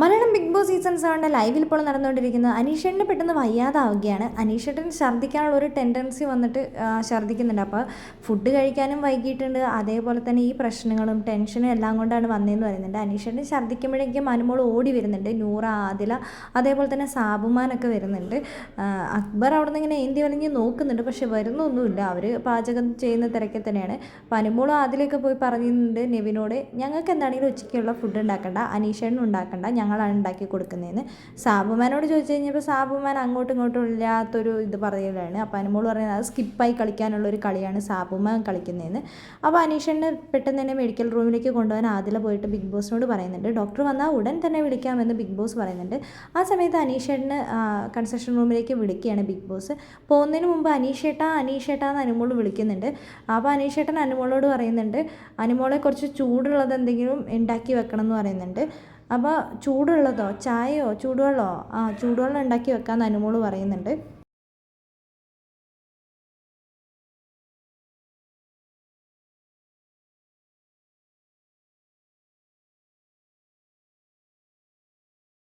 Malayalam Big Boss season സെവന്റെ ലൈവിൽ ഇപ്പോൾ നടന്നുകൊണ്ടിരിക്കുന്നത് അനീഷേട്ടന് പെട്ടെന്ന് വയ്യാതാവുകയാണ്. അനീഷേട്ടൻ ഛർദ്ദിക്കാനുള്ള ഒരു ടെൻഡൻസി വന്നിട്ട് ഛർദ്ദിക്കുന്നുണ്ട്. അപ്പോൾ ഫുഡ് കഴിക്കാനും വൈകിട്ടുണ്ട് അതേപോലെ തന്നെ ഈ പ്രശ്നങ്ങളും ടെൻഷനും എല്ലാം കൊണ്ടാണ് വന്നതെന്ന് പറയുന്നുണ്ട്. അനീഷേട്ടൻ ഛർദ്ദിക്കുമ്പോഴേക്കും അനുമോൾ ഓടി വരുന്നുണ്ട്. നൂറ ആദില അതേപോലെ തന്നെ സാബുമാനൊക്കെ വരുന്നുണ്ട്. അക്ബർ അവിടെ നിന്ന് ഇങ്ങനെ ഏന്തി വലിഞ്ഞ് നോക്കുന്നുണ്ട്. പക്ഷെ വരുന്നൊന്നുമില്ല. അവർ പാചകം ചെയ്യുന്ന തിരക്കിൽ തന്നെയാണ്. അപ്പോൾ അനുമോളും ആദിലൊക്കെ പോയി പറയുന്നുണ്ട് നെവിനോട് ഞങ്ങൾക്ക് എന്താണെങ്കിലും ഉച്ചയ്ക്കുള്ള ഫുഡ് ഉണ്ടാക്കണ്ട. അനീഷേട്ടനും ഉണ്ടാക്കണ്ട. ഞങ്ങളാണ് ഉണ്ടാക്കി കൊടുക്കുന്നതെന്ന്. സാബുമാനോട് ചോദിച്ചു കഴിഞ്ഞപ്പോൾ സാബുമാൻ അങ്ങോട്ടും ഇങ്ങോട്ടും ഇല്ലാത്തൊരു ഇത് പറയലാണ് അപ്പോൾ അനുമോൾ പറയുന്നത് അത് സ്കിപ്പായി കളിക്കാനുള്ള ഒരു കളിയാണ് സാബുമാൻ കളിക്കുന്നതെന്ന്. അപ്പോൾ അനീഷേട്ടനെ പെട്ടെന്ന് തന്നെ മെഡിക്കൽ റൂമിലേക്ക് കൊണ്ടുപോകാൻ ആദില പോയിട്ട് ബിഗ് ബോസിനോട് പറയുന്നുണ്ട്. ഡോക്ടർ വന്നാൽ ഉടൻ തന്നെ വിളിക്കാമെന്ന് ബിഗ് ബോസ് പറയുന്നുണ്ട്. ആ സമയത്ത് അനീഷേട്ടന് കൺസ്ട്രക്ഷൻ റൂമിലേക്ക് വിളിക്കുകയാണ് ബിഗ് ബോസ്. പോകുന്നതിന് മുമ്പ് അനീഷേട്ട അനീഷേട്ട എന്ന് അനുമോൾ വിളിക്കുന്നുണ്ട്. അപ്പോൾ അനീഷേട്ടൻ അനുമോളോട് പറയുന്നുണ്ട് അനുമോളെ കുറച്ച് ചൂടുള്ളത് എന്തെങ്കിലും ഉണ്ടാക്കി വെക്കണം എന്ന് പറയുന്നുണ്ട്. അപ്പോൾ ചൂടുള്ളതോ ചായയോ ചൂടുവെള്ളമോ? ആ ചൂടുവെള്ളം ഉണ്ടാക്കി വെക്കാമെന്ന് അനുമോൾ പറയുന്നുണ്ട്.